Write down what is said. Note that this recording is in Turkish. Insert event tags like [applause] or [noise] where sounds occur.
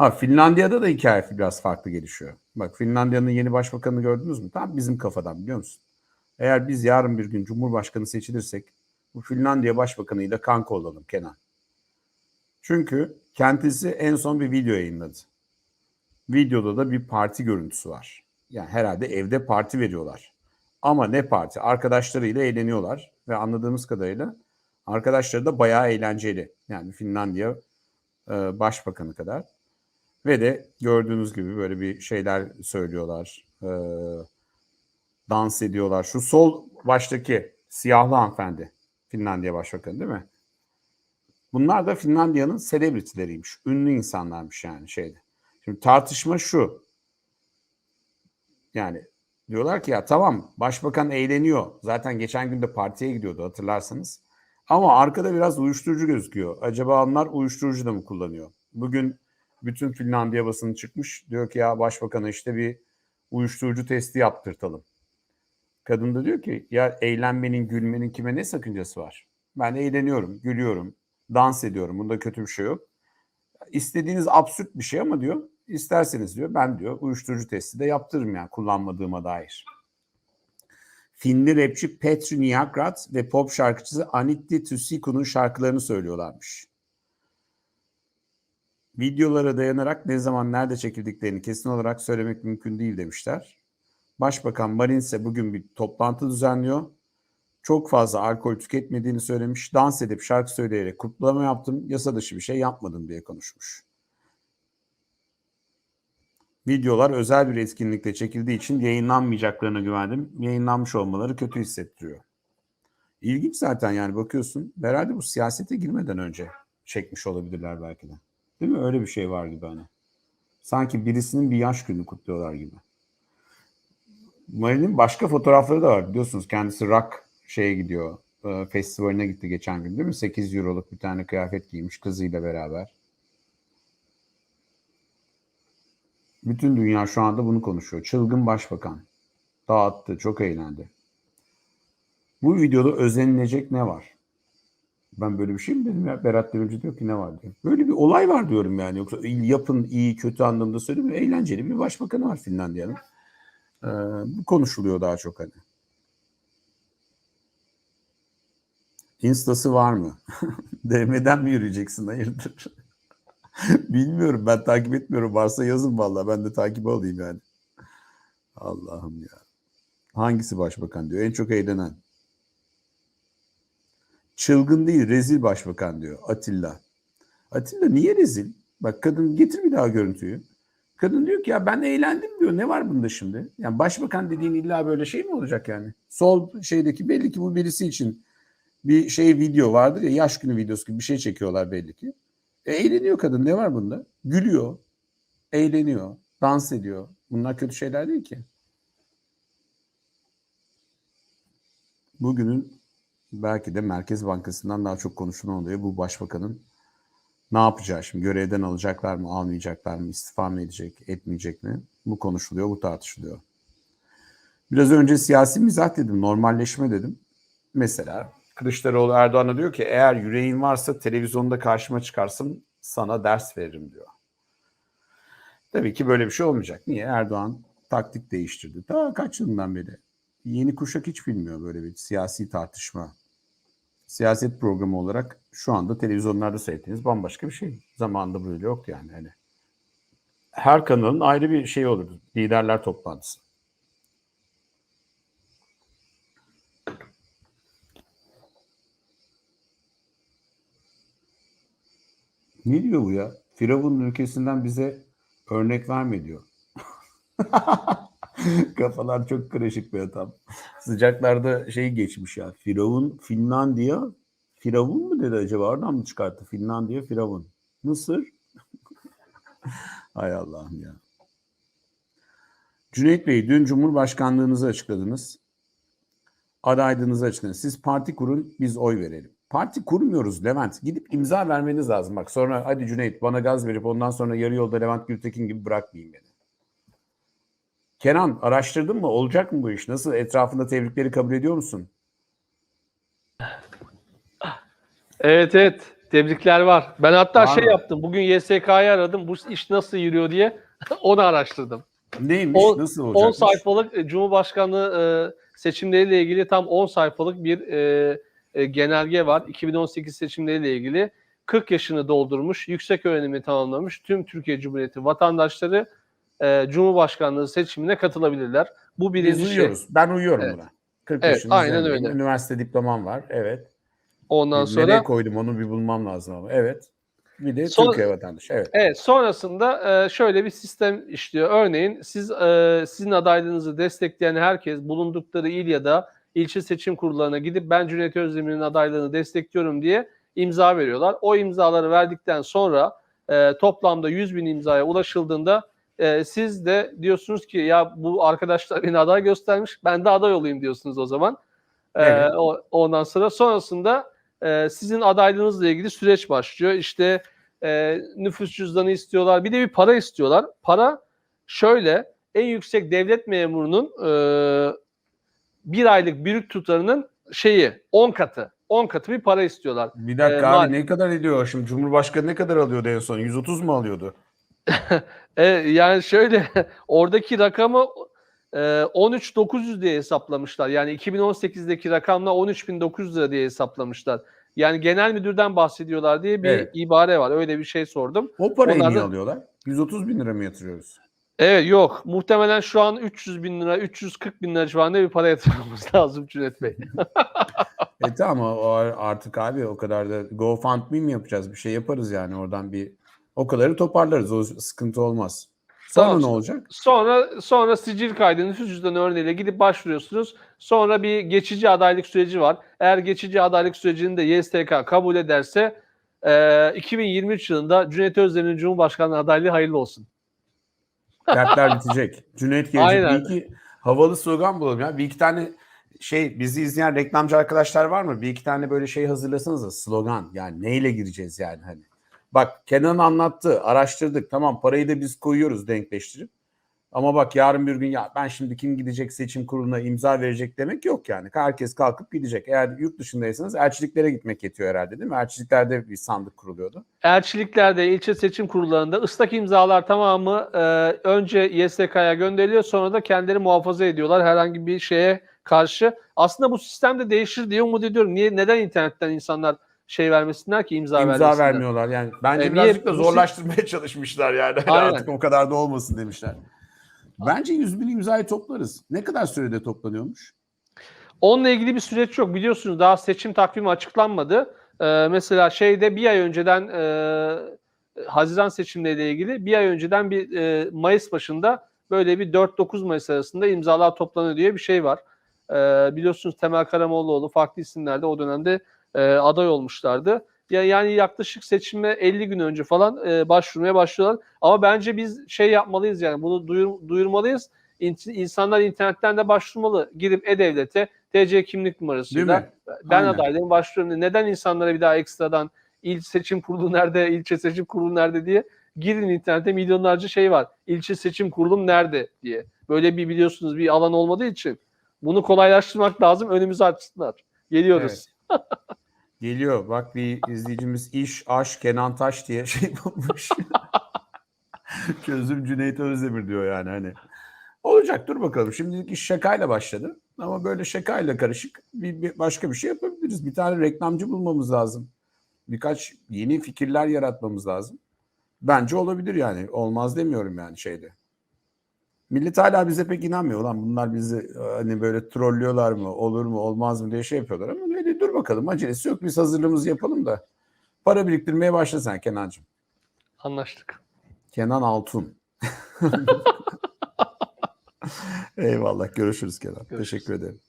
Ha Finlandiya'da da hikaye biraz farklı gelişiyor. Bak Finlandiya'nın yeni başbakanını gördünüz mü? Tam bizim kafadan biliyor musun? Eğer biz yarın bir gün Cumhurbaşkanı seçilirsek bu Finlandiya Başbakanı'yla kanka olalım Kenan. Çünkü kendisi en son bir video yayınladı. Videoda da bir parti görüntüsü var. Yani herhalde evde parti veriyorlar. Ama ne parti? Arkadaşlarıyla eğleniyorlar ve anladığımız kadarıyla arkadaşları da bayağı eğlenceli. Yani Finlandiya e, Başbakanı kadar. Ve de gördüğünüz gibi böyle bir şeyler söylüyorlar. E, dans ediyorlar. Şu sol baştaki siyahlı hanımefendi. Finlandiya Başbakanı değil mi? Bunlar da Finlandiya'nın selebritileriymiş. Ünlü insanlarmış yani şeyde. Şimdi tartışma şu. Yani diyorlar ki ya tamam başbakan eğleniyor. Zaten geçen gün de partiye gidiyordu hatırlarsanız. Ama arkada biraz uyuşturucu gözüküyor. Acaba onlar uyuşturucu da mı kullanıyor? Bugün bütün Finlandiya basını çıkmış. Diyor ki ya başbakana işte bir uyuşturucu testi yaptırtalım. Kadın da diyor ki ya eğlenmenin, gülmenin kime ne sakıncası var? Ben eğleniyorum, gülüyorum, dans ediyorum. Bunda kötü bir şey yok. İstediğiniz absürt bir şey ama diyor isterseniz diyor ben diyor uyuşturucu testi de yaptırırım yani kullanmadığıma dair. Finli rapçi Petri Niakrat ve pop şarkıcısı Anitti Tüsiku'nun şarkılarını söylüyorlarmış. Videolara dayanarak ne zaman nerede çekildiklerini kesin olarak söylemek mümkün değil demişler. Başbakan Marin ise bugün bir toplantı düzenliyor. Çok fazla alkol tüketmediğini söylemiş. Dans edip şarkı söyleyerek kutlama yaptım. Yasa dışı bir şey yapmadım diye konuşmuş. Videolar özel bir etkinlikte çekildiği için yayınlanmayacaklarına güvendim. Yayınlanmış olmaları kötü hissettiriyor. İlginç zaten yani bakıyorsun. Herhalde bu siyasete girmeden önce çekmiş olabilirler belki de. Değil mi? Öyle bir şey var gibi hani. Sanki birisinin bir yaş günü kutluyorlar gibi. Marin'in başka fotoğrafları da var. Biliyorsunuz kendisi rock şeye gidiyor. E, festivaline gitti geçen gün değil mi? 8 euroluk bir tane kıyafet giymiş kızıyla beraber. Bütün dünya şu anda bunu konuşuyor. Çılgın başbakan. Dağıttı, çok eğlendi. Bu videoda özenilecek ne var? Ben böyle bir şey mi dedim ya? Berat Demirci diyor ki ne var diyor. Böyle bir olay var diyorum yani. Yoksa yapın iyi kötü anlamda söylemiyorum. Eğlenceli bir başbakanı var Finlandiya'nın. Ee, bu konuşuluyor daha çok hani. Instası var mı? [laughs] DM'den mi yürüyeceksin hayırdır? [laughs] Bilmiyorum ben takip etmiyorum. Varsa yazın vallahi ben de takip alayım yani. Allah'ım ya. Hangisi başbakan diyor. En çok eğlenen. Çılgın değil rezil başbakan diyor Atilla. Atilla niye rezil? Bak kadın getir bir daha görüntüyü. Kadın diyor ki ya ben eğlendim diyor. Ne var bunda şimdi? Yani başbakan dediğin illa böyle şey mi olacak yani? Sol şeydeki belli ki bu birisi için bir şey video vardır ya yaş günü videosu gibi bir şey çekiyorlar belli ki. E, eğleniyor kadın ne var bunda? Gülüyor, eğleniyor, dans ediyor. Bunlar kötü şeyler değil ki. Bugünün belki de Merkez Bankası'ndan daha çok konuşulan oluyor. Bu başbakanın ne yapacağı şimdi görevden alacaklar mı, almayacaklar mı, istifa mı edecek, etmeyecek mi? Bu konuşuluyor, bu tartışılıyor. Biraz önce siyasi mizah dedim, normalleşme dedim. Mesela Kılıçdaroğlu Erdoğan'a diyor ki eğer yüreğin varsa televizyonda karşıma çıkarsın sana ders veririm diyor. Tabii ki böyle bir şey olmayacak. Niye? Erdoğan taktik değiştirdi. Daha kaç yılından beri. Yeni kuşak hiç bilmiyor böyle bir siyasi tartışma. Siyaset programı olarak şu anda televizyonlarda seyrettiğiniz bambaşka bir şey. Zamanında böyle yok yani. Hani her kanalın ayrı bir şey olur. Liderler toplantısı. Ne diyor bu ya? Firavun ülkesinden bize örnek verme diyor. [laughs] [laughs] Kafalar çok karışık bir adam. Sıcaklarda şey geçmiş ya. Firavun, Finlandiya. Firavun mu dedi acaba? Oradan mı çıkarttı? Finlandiya, Firavun. Mısır. [laughs] Hay Allah'ım ya. Cüneyt Bey, dün Cumhurbaşkanlığınızı açıkladınız. Adaylığınızı açıkladınız. Siz parti kurun, biz oy verelim. Parti kurmuyoruz Levent. Gidip imza vermeniz lazım. Bak sonra hadi Cüneyt bana gaz verip ondan sonra yarı yolda Levent Gültekin gibi bırakmayayım beni. Kenan araştırdın mı? Olacak mı bu iş? Nasıl? Etrafında tebrikleri kabul ediyor musun? Evet evet. Tebrikler var. Ben hatta Var şey mı? yaptım. Bugün YSK'yı aradım. Bu iş nasıl yürüyor diye [laughs] onu araştırdım. Neymiş? On- Nasıl 10 olacakmış? sayfalık e, Cumhurbaşkanlığı e, seçimleriyle ilgili tam 10 sayfalık bir e, e, genelge var. 2018 seçimleriyle ilgili 40 yaşını doldurmuş, yüksek öğrenimi tamamlamış tüm Türkiye Cumhuriyeti vatandaşları e, Cumhurbaşkanlığı seçimine katılabilirler. Bu Biz birinci şey. uyuyoruz. Ben uyuyorum Evet. buna. 40 Evet, aynen öyle. Üniversite diplomam var. Evet. Ondan Nereye sonra koydum onu bir bulmam lazım ama. Evet. Bir de Son- Türkiye vatandaşı. Evet. Evet, sonrasında e, şöyle bir sistem işliyor. Örneğin siz e, sizin adaylığınızı destekleyen herkes bulundukları il ya da ilçe seçim kurullarına gidip ben Cüneyt Özdemir'in adaylığını destekliyorum diye imza veriyorlar. O imzaları verdikten sonra e, toplamda 100 bin imzaya ulaşıldığında e, siz de diyorsunuz ki ya bu arkadaşlar beni aday göstermiş ben de aday olayım diyorsunuz o zaman. E, Evet. o- ondan sonra sonrasında e, sizin adaylığınızla ilgili süreç başlıyor. İşte e, nüfus cüzdanı istiyorlar. Bir de bir para istiyorlar. Para şöyle en yüksek devlet memurunun e, bir aylık brüt tutarının şeyi 10 katı. 10 katı bir para istiyorlar. Bir dakika Ee, abi ne kadar ediyor şimdi? Cumhurbaşkanı ne kadar alıyordu en son? 130 mu alıyordu? [laughs] E, yani şöyle [laughs] oradaki rakamı e, 13.900 diye hesaplamışlar. Yani 2018'deki rakamla 13.900 lira diye hesaplamışlar. Yani genel müdürden bahsediyorlar diye bir Evet. ibare var. Öyle bir şey sordum. O parayı Onlar niye alıyorlar? 130 bin lira mı yatırıyoruz? Evet yok. Muhtemelen şu an 300 bin lira, 340 bin lira civarında bir para yatırmamız [laughs] lazım Cüneyt Bey. E tamam artık abi o kadar da GoFundMe mi yapacağız? Bir şey yaparız yani oradan bir o kadarı toparlarız. O sıkıntı olmaz. Sonra Tamam. ne olacak? Sonra sonra sicil kaydı nüfus cüzdanı örneğiyle gidip başvuruyorsunuz. Sonra bir geçici adaylık süreci var. Eğer geçici adaylık sürecini de YSTK kabul ederse e, 2023 yılında Cüneyt Özdemir'in Cumhurbaşkanlığı adaylığı hayırlı olsun. Dertler bitecek. [laughs] Cüneyt gelecek. Aynen. Bir iki havalı slogan bulalım ya. Bir iki tane şey bizi izleyen reklamcı arkadaşlar var mı? Bir iki tane böyle şey hazırlasanız da slogan. Yani neyle gireceğiz yani hani. Bak Kenan anlattı, araştırdık. Tamam parayı da biz koyuyoruz denkleştirip. Ama bak yarın bir gün ya ben şimdi kim gidecek seçim kuruluna imza verecek demek yok yani. Herkes kalkıp gidecek. Eğer yurt dışındaysanız elçiliklere gitmek yetiyor herhalde değil mi? Elçiliklerde bir sandık kuruluyordu. Elçiliklerde, ilçe seçim kurullarında ıslak imzalar tamamı e, önce YSK'ya gönderiliyor sonra da kendileri muhafaza ediyorlar herhangi bir şeye karşı. Aslında bu sistem de değişir diye umut ediyorum. Niye neden internetten insanlar şey vermesinler ki imza, İmza vermesinler? vermiyorlar yani. Bence E, birazcık da zorlaştırmaya [laughs] çalışmışlar yani. Hani Aynen. Artık o kadar da olmasın demişler. Bence 100 bin imzayı toplarız. Ne kadar sürede toplanıyormuş? Onunla ilgili bir süreç yok. Biliyorsunuz daha seçim takvimi açıklanmadı. Ee, mesela şeyde bir ay önceden e, Haziran seçimleriyle ilgili bir ay önceden bir e, Mayıs başında böyle bir 4-9 Mayıs arasında imzalar toplanıyor diye bir şey var. Ee, biliyorsunuz Temel Karamollaoğlu farklı isimlerde o dönemde e, aday olmuşlardı. Ya, yani yaklaşık seçime 50 gün önce falan e, başvurmaya başlıyorlar. Ama bence biz şey yapmalıyız yani bunu duyur, duyurmalıyız. İn- İnsanlar internetten de başvurmalı. Girip E-Devlet'e TC kimlik numarasıyla ben adaylığım başvuruyorum. Neden insanlara bir daha ekstradan il seçim kurulu nerede, ilçe seçim kurulu nerede diye girin internette milyonlarca şey var. İlçe seçim kurulum nerede diye. Böyle bir biliyorsunuz bir alan olmadığı için bunu kolaylaştırmak lazım. Önümüzü açsınlar. Geliyoruz. Geliyor. Bak bir izleyicimiz iş, aş, Kenan Taş diye şey bulmuş. [laughs] Çözüm Cüneyt Özdemir diyor yani hani. Olacak dur bakalım. Şimdilik iş şakayla başladı. Ama böyle şakayla karışık bir, bir başka bir şey yapabiliriz. Bir tane reklamcı bulmamız lazım. Birkaç yeni fikirler yaratmamız lazım. Bence olabilir yani. Olmaz demiyorum yani şeyde. Millet hala bize pek inanmıyor. Lan bunlar bizi e, hani böyle trollüyorlar mı? Olur mu olmaz mı diye şey yapıyorlar. Ama öyle dur bakalım. Acelesi yok. Biz hazırlığımızı yapalım da. Para biriktirmeye başla sen Kenancığım. Anlaştık. Kenan Altun. [laughs] Eyvallah. Görüşürüz Kenan. Görüşürüz. Teşekkür ederim.